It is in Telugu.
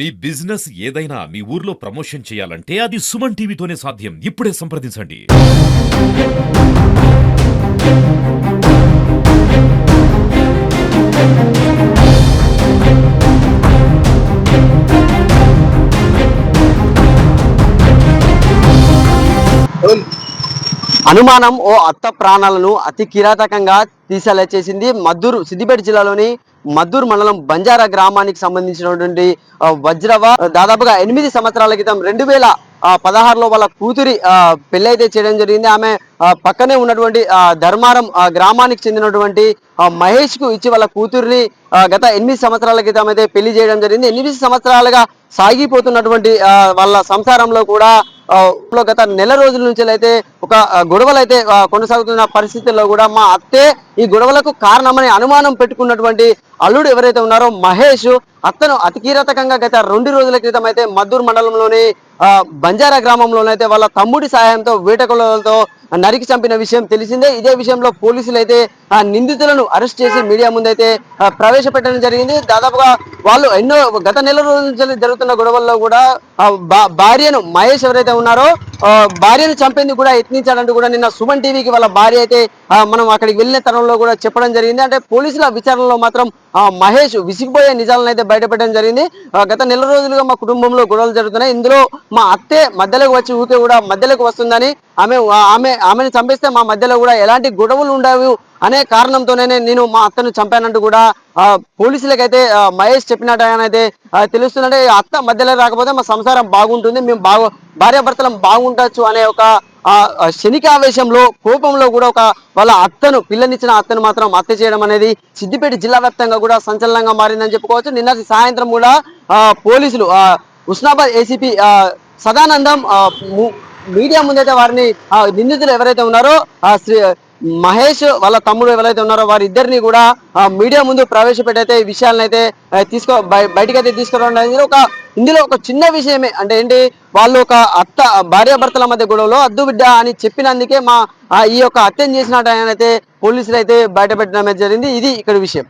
మీ బిజినెస్ ఏదైనా మీ ఊర్లో ప్రమోషన్ చేయాలంటే అది సుమన్ టీవీతోనే సాధ్యం. ఇప్పుడే సంప్రదించండి. అనుమానం ఓ అత్త ప్రాణాలను అతి కిరాతకంగా తీసేలా చేసింది మద్దూరు సిద్దిపేట జిల్లాలోని మద్దూరు మండలం బంజారా గ్రామానికి సంబంధించినటువంటి వజ్రవ దాదాపుగా ఎనిమిది సంవత్సరాల క్రితం రెండు వేల పదహారులో వాళ్ళ కూతురి పెళ్ళైతే పెళ్ళి అయితే చేయడం జరిగింది. ఆమె పక్కనే ఉన్నటువంటి ధర్మారం గ్రామానికి చెందినటువంటి మహేష్కు ఇచ్చి వాళ్ళ కూతురిని గత ఎనిమిది సంవత్సరాల క్రితం అయితే పెళ్ళి చేయడం జరిగింది. ఎనిమిది సంవత్సరాలుగా సాగిపోతున్నటువంటి వాళ్ళ సంసారంలో కూడా గత నెల రోజుల నుంచి అయితే ఒక గొడవలు అయితే కొనసాగుతున్న పరిస్థితుల్లో కూడా మా అత్తే ఈ గొడవలకు కారణమని అనుమానం పెట్టుకున్నటువంటి అల్లుడు ఎవరైతే ఉన్నారో మహేష్ అతను అతికీరతకంగా గత రెండు రోజుల క్రితం అయితే మద్దూరు మండలంలోని ఆ, బంజారా గ్రామంలోనైతే వాళ్ళ తమ్ముడి సహాయంతో వేటకులతో నరికి చంపిన విషయం తెలిసిందే. ఇదే విషయంలో పోలీసులు అయితే ఆ నిందితులను అరెస్ట్ చేసి మీడియా ముందైతే ప్రవేశపెట్టడం జరిగింది. దాదాపుగా వాళ్ళు ఎన్నో గత నెల రోజుల నుంచి జరుగుతున్న గొడవల్లో కూడా భార్యను మహేష్ ఎవరైతే ఉన్నారో భార్యను చంపేందుకు కూడా యత్నించాడంటూ కూడా నిన్న సుమన్ టీవీకి వాళ్ళ భార్య అయితే మనం అక్కడికి వెళ్ళిన తరంలో కూడా చెప్పడం జరిగింది. అంటే పోలీసుల విచారణలో మాత్రం ఆ, మహేష్ విసిగిపోయే నిజాలను అయితే బయటపెట్టడం జరిగింది. ఆ, గత నెల రోజులుగా మా కుటుంబంలో గొడవలు జరుగుతున్నాయి. ఇందులో మా అత్తే మధ్యలోకి వచ్చి ఊకే కూడా మధ్యలోకి వస్తుందని ఆమె ఆమె ఆమెను చంపేస్తే మా మధ్యలో కూడా ఎలాంటి గొడవలు ఉండవు అనే కారణంతోనే నేను మా అత్తను చంపానంటూ కూడా పోలీసులకైతే మహేష్ చెప్పినట్టు ఆ, తెలుస్తుందంటే అత్త మధ్యలో రాకపోతే మా సంసారం బాగుంటుంది మేము బాగు భార్యాభర్తలం బాగుండొచ్చు అనే ఒక ఆ, శనికావేశంలో కోపంలో కూడా ఒక వాళ్ళ అత్తను పిల్లనిచ్చిన అత్తను మాత్రం హత్య చేయడం అనేది సిద్దిపేట జిల్లా వ్యాప్తంగా కూడా సంచలనంగా మారిందని చెప్పుకోవచ్చు. నిన్నటి సాయంత్రం కూడా పోలీసులు ఉస్నాబాద్ ఏసీపీ సదానందం మీడియా ముందైతే వారిని నిందితులు ఎవరైతే ఉన్నారో ఆ శ్రీ మహేష్ వాళ్ళ తమ్ముడు ఎవరైతే ఉన్నారో వారిద్దరిని కూడా మీడియా ముందు ప్రవేశపెట్టయితే ఈ విషయాలను అయితే తీసుకో బయ- అయితే తీసుకురావడం అనేది ఒక ఇందులో ఒక చిన్న విషయమే. అంటే ఏంటి? వాళ్ళు ఒక అత్త భార్యాభర్తల మధ్య గొడవలో అద్దు బిడ్డ అని చెప్పినందుకే మా ఈ యొక్క హత్యను చేసినట్టు ఆయన అయితే పోలీసులు అయితే బయట పెట్టడం జరిగింది. ఇది ఇక్కడ విషయం.